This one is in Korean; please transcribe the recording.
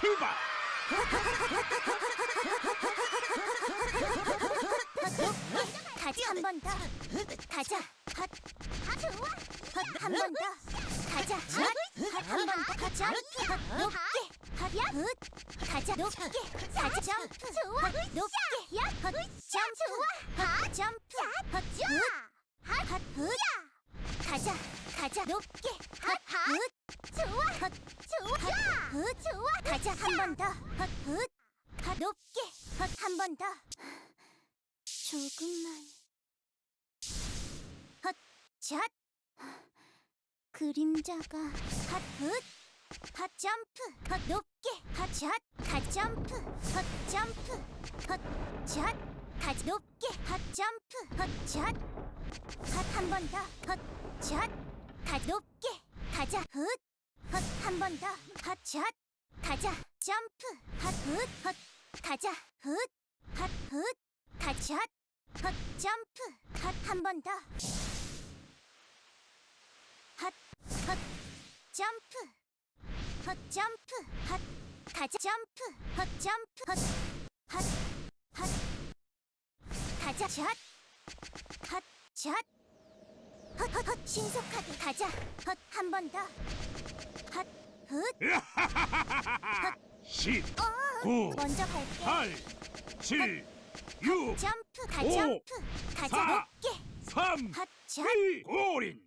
출발 가자 한번 더. 가자. 헛. 좋아. 헛 한 번 더. 가자. 헛. 한 번 더. 가자. 헛 높게. 헛 야. 헛. 가자 높게. 가자 점프. 좋아. 헛 높게. 야. 헛 점프. 좋아. 헛 점프. 헛 좋아. 헛 헛. 가자. 가자 높게. 헛 헛. 좋아. 헛 좋아. 헛 좋아. 가자 한 번 더. 헛 헛. 헛 높게. 헛 한 번 더. 조금만. 헛, 잣. 그림자가 헛, 헛. 헛 점프. 헛 높게. 헛 잣. 갓 점프. 헛 점프. 헛 잣. 갓 높게. 헛 점프. 헛 잣. 헛한 번 더. 헛 잣. 갓 높게. 가자. 헛. 헛한 번 더. 헛 잣. 가자. 점프. 헛, 헛. 헛. 가자. 헛. 헛, 헛. 가자. 헛 점프 헛한 번 더. 헛, 헛 점프. 헛 점프. 헛 가자 점프. 헛 점프. 헛, 헛, 헛. 가자 샷. 헛, 샷. 헛, 헛, 헛 신속하게 가자. 헛 한 번 더. 헛, 헛. 10 어, 9 먼저 갈게. 8 7 6 점프 가 오, 점프. 가자 사, 높게. 3헛 샷. 2 골인